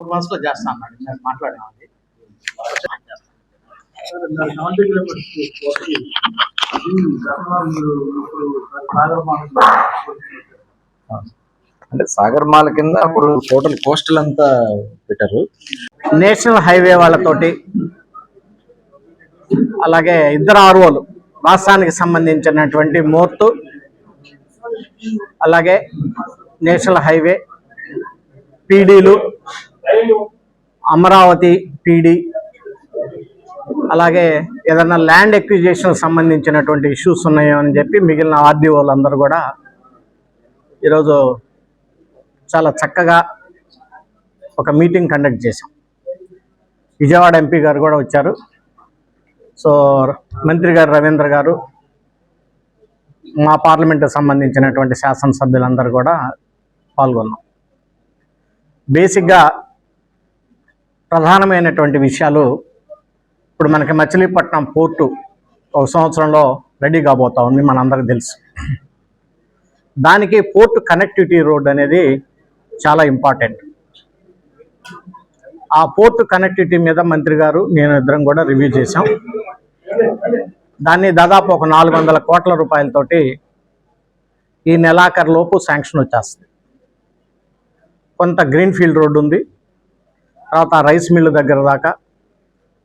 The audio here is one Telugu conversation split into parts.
ఫోర్ మంత్స్లో చేస్తా అన్నాడు. మేము మాట్లాడామండి అంటే సాగర్ మాల కింద అప్పుడు టోటల్ కోస్టల్ అంతా పెట్టారు. నేషనల్ హైవే వాళ్ళతోటి అలాగే ఇద్దరు ఆర్ఓలు రాష్ట్రానికి సంబంధించినటువంటి మోర్తు అలాగే నేషనల్ హైవే పీడీలు అమరావతి పీడీ అలాగే ఏదైనా ల్యాండ్ ఎక్విజేషన్ సంబంధించినటువంటి ఇష్యూస్ ఉన్నాయో అని చెప్పి మిగిలిన ఆర్డీఓలు అందరూ కూడా ఈరోజు చాలా చక్కగా ఒక మీటింగ్ కండక్ట్ చేశాం. విజయవాడ ఎంపీ గారు కూడా వచ్చారు. సో మంత్రి గారు రవీంద్ర గారు మా పార్లమెంటుకు సంబంధించినటువంటి శాసనసభ్యులందరూ కూడా పాల్గొన్నాం. బేసిక్గా ప్రధానమైనటువంటి విషయాలు ఇప్పుడు మనకి మచిలీపట్నం పోర్టు ఒక సంవత్సరంలో రెడీ కాబోతా ఉంది మనందరికీ తెలుసు. దానికి పోర్టు కనెక్టివిటీ రోడ్ అనేది చాలా ఇంపార్టెంట్. ఆ పోర్టు కనెక్టివిటీ మీద మంత్రి గారు నేను ఇద్దరం కూడా రివ్యూ చేశాం. దాన్ని దాదాపు ఒక నాలుగు వందల కోట్ల రూపాయలతోటి ఈ నెలాఖరులోపు శాంక్షన్ వచ్చేస్తుంది. కొంత గ్రీన్ ఫీల్డ్ రోడ్డు ఉంది. తర్వాత రైస్ మిల్లు దగ్గర దాకా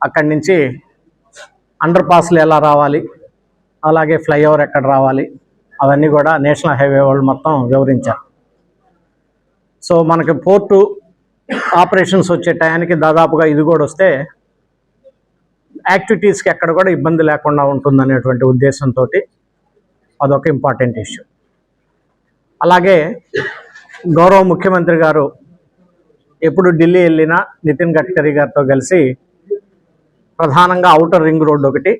అక్కడి నుంచి అండర్ పాస్లు ఎలా రావాలి అలాగే ఫ్లైఓవర్ ఎక్కడ రావాలి అవన్నీ కూడా నేషనల్ హైవే వాళ్ళు మొత్తం వివరించారు. సో మనకి పోర్టు ఆపరేషన్స్ వచ్చే టయానికి దాదాపుగా ఇది కూడా వస్తే యాక్టివిటీస్కి ఎక్కడ కూడా ఇబ్బంది లేకుండా ఉంటుందనేటువంటి ఉద్దేశంతో అదొక ఇంపార్టెంట్ ఇష్యూ. అలాగే గౌరవ ముఖ్యమంత్రి గారు ఎప్పుడు ఢిల్లీ వెళ్ళినా నితిన్ గడ్కరీ గారితో కలిసి ప్రధానంగా అవుటర్ రింగ్ రోడ్ ఒకటి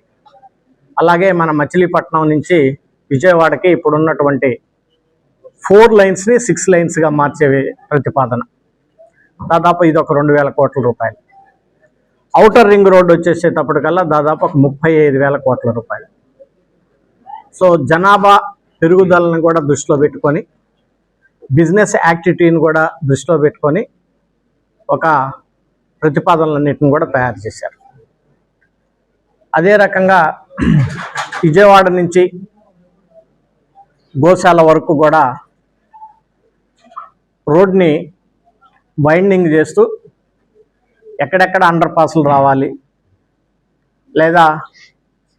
అలాగే మన మచిలీపట్నం నుంచి విజయవాడకి ఇప్పుడున్నటువంటి ఫోర్ లైన్స్ని సిక్స్ లైన్స్గా మార్చే ప్రతిపాదన. దాదాపు ఇది ఒక రెండు వేల కోట్ల రూపాయలు. అవుటర్ రింగ్ రోడ్ వచ్చేసేటప్పటికల్లా దాదాపు ఒక ముప్పై ఐదు వేల కోట్ల రూపాయలు. సో జనాభా పెరుగుదలను కూడా దృష్టిలో పెట్టుకొని బిజినెస్ యాక్టివిటీని కూడా దృష్టిలో పెట్టుకొని ఒక ప్రతిపాదనలన్నింటిని కూడా తయారు చేశారు. అదే రకంగా విజయవాడ నుంచి గోశాల వరకు కూడా రోడ్ని బైండింగ్ చేస్తూ ఎక్కడెక్కడ అండర్ పాస్లు రావాలి లేదా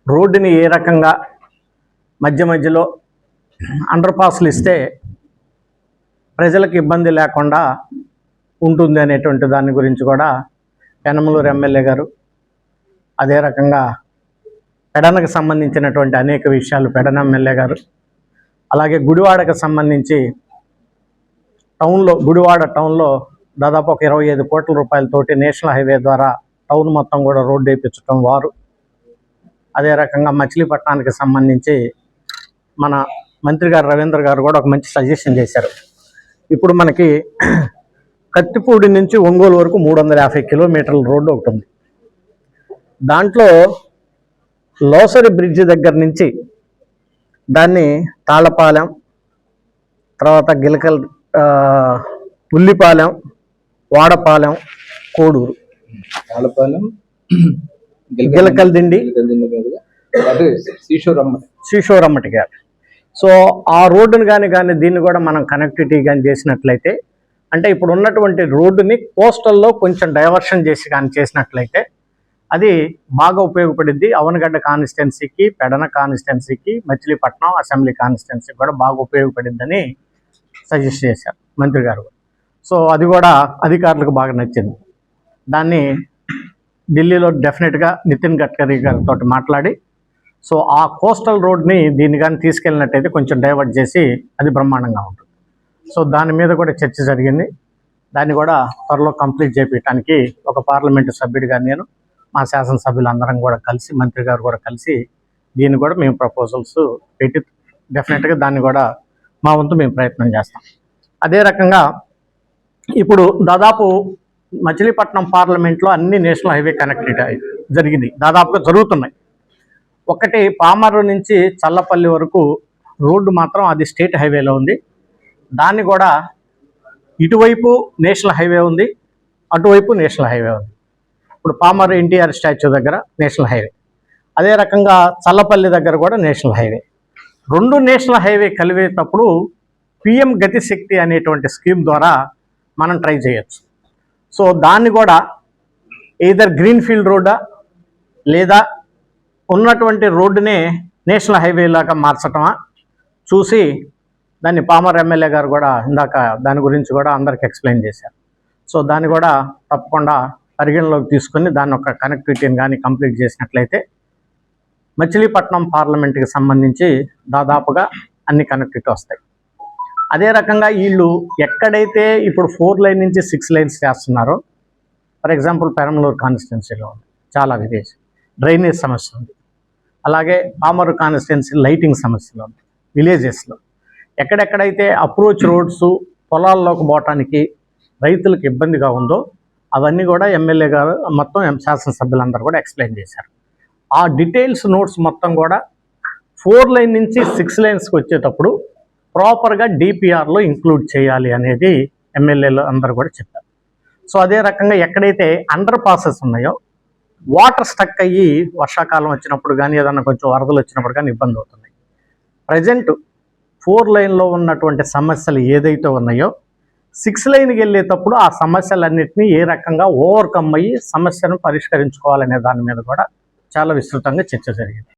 రోడ్డుని ఏ రకంగా మధ్య మధ్యలో అండర్ పాస్లు ఇస్తే ప్రజలకు ఇబ్బంది లేకుండా ఉంటుంది అనేటువంటి దాని గురించి కూడా పెనమలూరు ఎమ్మెల్యే గారు అదే రకంగా పెడనకు సంబంధించినటువంటి అనేక విషయాలు పెడన ఎమ్మెల్యే గారు. అలాగే గుడివాడకు సంబంధించి టౌన్లో గుడివాడ టౌన్లో దాదాపు ఒక ఇరవై ఐదు కోట్ల రూపాయలతోటి నేషనల్ హైవే ద్వారా టౌన్ మొత్తం కూడా రోడ్డు వేయించడం వారు. అదే రకంగా మచిలీపట్నానికి సంబంధించి మన మంత్రి గారు రవీంద్ర గారు కూడా ఒక మంచి సజెషన్ చేశారు. ఇప్పుడు మనకి కత్తిపూడి నుంచి ఒంగోలు వరకు మూడు వందల యాభై కిలోమీటర్ల రోడ్డు ఒకటి ఉంది. దాంట్లో లోసరి బ్రిడ్జ్ దగ్గర నుంచి దాన్ని తాళపాలెం తర్వాత గిలకల్ ఉల్లిపాలెం వాడపాలెం కోడూరు. తాళపాలెం గిలకల్ దిండి శ్రీశోరమ్మటి గారు సో ఆ రోడ్డును కానీ కానీ దీన్ని కూడా మనం కనెక్టివిటీ కానీ చేసినట్లయితే అంటే ఇప్పుడు ఉన్నటువంటి రోడ్డుని కోస్టల్లో కొంచెం డైవర్షన్ చేసి కానీ చేసినట్లయితే అది బాగా ఉపయోగపడింది అవనగడ్డ కాన్స్టిట్యున్సీకి పెడన కాన్స్టిట్యున్సీకి మచిలీపట్నం అసెంబ్లీ కాన్స్టిట్యున్సీకి కూడా బాగా ఉపయోగపడిందని సజెస్ట్ చేశారు మంత్రి గారు. సో అది కూడా అధికారులకు బాగా నచ్చింది. దాన్ని ఢిల్లీలో డెఫినెట్గా నితిన్ గడ్కరీ గారితో మాట్లాడి సో ఆ కోస్టల్ రోడ్ని దీన్ని కానీ తీసుకెళ్ళినట్టయితే కొంచెం డైవర్ట్ చేసి అది బ్రహ్మాండంగా ఉంటుంది. సో దాని మీద కూడా చర్చ జరిగింది. దాన్ని కూడా త్వరలో కంప్లీట్ చేపించడానికి ఒక పార్లమెంటు సభ్యుడిగా నేను మా శాసనసభ్యులు అందరం కూడా కలిసి మంత్రి గారు కూడా కలిసి దీన్ని కూడా మేము ప్రపోజల్స్ పెట్టి డెఫినెట్గా దాన్ని కూడా మా వంతు మేము ప్రయత్నం చేస్తాం. అదే రకంగా ఇప్పుడు దాదాపు మచిలీపట్నం పార్లమెంట్లో అన్ని నేషనల్ హైవే కనెక్టివిటీ జరిగింది. దాదాపుగా జరుగుతున్నాయి. ఒకటి పామర్రు నుంచి చల్లపల్లి వరకు రోడ్డు మాత్రం అది స్టేట్ హైవేలో ఉంది. దాన్ని కూడా ఇటువైపు నేషనల్ హైవే ఉంది అటువైపు నేషనల్ హైవే ఉంది. ఇప్పుడు పామర్ ఎన్టీఆర్ స్టాచ్యూ దగ్గర నేషనల్ హైవే. అదే రకంగా చల్లపల్లి దగ్గర కూడా నేషనల్ హైవే. రెండు నేషనల్ హైవే కలిపేటప్పుడు పిఎం గతిశక్తి అనేటువంటి స్కీమ్ ద్వారా మనం ట్రై చేయొచ్చు. సో దాన్ని కూడా either గ్రీన్ ఫీల్డ్ రోడ్డా లేదా ఉన్నటువంటి రోడ్డునే నేషనల్ హైవే లాగా మార్చటమా చూసి దాన్ని పామర్ ఎమ్మెల్యే గారు కూడా ఇందాక దాని గురించి కూడా అందరికి ఎక్స్ప్లెయిన్ చేశారు. సో దాన్ని కూడా తప్పకుండా పరిగణలోకి తీసుకొని దాని ఒక కనెక్టివిటీని కానీ కంప్లీట్ చేసినట్లయితే మచిలీపట్నం పార్లమెంట్కి సంబంధించి దాదాపుగా అన్ని కనెక్టివిటీ వస్తాయి. అదే రకంగా వీళ్ళు ఎక్కడైతే ఇప్పుడు ఫోర్ లైన్ నుంచి సిక్స్ లైన్స్ చేస్తున్నారో ఫర్ ఎగ్జాంపుల్ పెరంలూరు కాన్స్టిట్యున్సీలో ఉంది చాలా విలేజ్. డ్రైనేజ్ సమస్య ఉంది. అలాగే పామరు కాన్స్టిట్యున్సీ లైటింగ్ సమస్యలు ఉంది విలేజెస్లో ఎక్కడెక్కడైతే అప్రోచ్ రోడ్స్ పొలాల్లోకి పోవటానికి రైతులకు ఇబ్బందిగా ఉందో అవన్నీ కూడా ఎమ్మెల్యే గారు మొత్తం శాసనసభ్యులందరూ కూడా ఎక్స్ప్లెయిన్ చేశారు. ఆ డీటెయిల్స్ నోట్స్ మొత్తం కూడా ఫోర్ లైన్ నుంచి సిక్స్ లైన్స్కి వచ్చేటప్పుడు ప్రాపర్గా డిపిఆర్లో ఇంక్లూడ్ చేయాలి అనేది ఎమ్మెల్యేలు అందరూ కూడా చెప్పారు. సో అదే రకంగా ఎక్కడైతే అండర్ పాసెస్ ఉన్నాయో వాటర్ స్టక్ అయ్యి వర్షాకాలం వచ్చినప్పుడు కానీ ఏదన్నా కొంచెం వరదలు వచ్చినప్పుడు కానీ ఇబ్బంది అవుతున్నాయి ప్రజెంట్ ఫోర్ లైన్లో ఉన్నటువంటి సమస్యలు ఏదైతే ఉన్నాయో సిక్స్ లైన్కి వెళ్ళేటప్పుడు ఆ సమస్యలన్నింటినీ ఏ రకంగా ఓవర్కమ్ అయ్యి సమస్యను పరిష్కరించుకోవాలనే దాని మీద కూడా చాలా విస్తృతంగా చర్చ జరిగింది.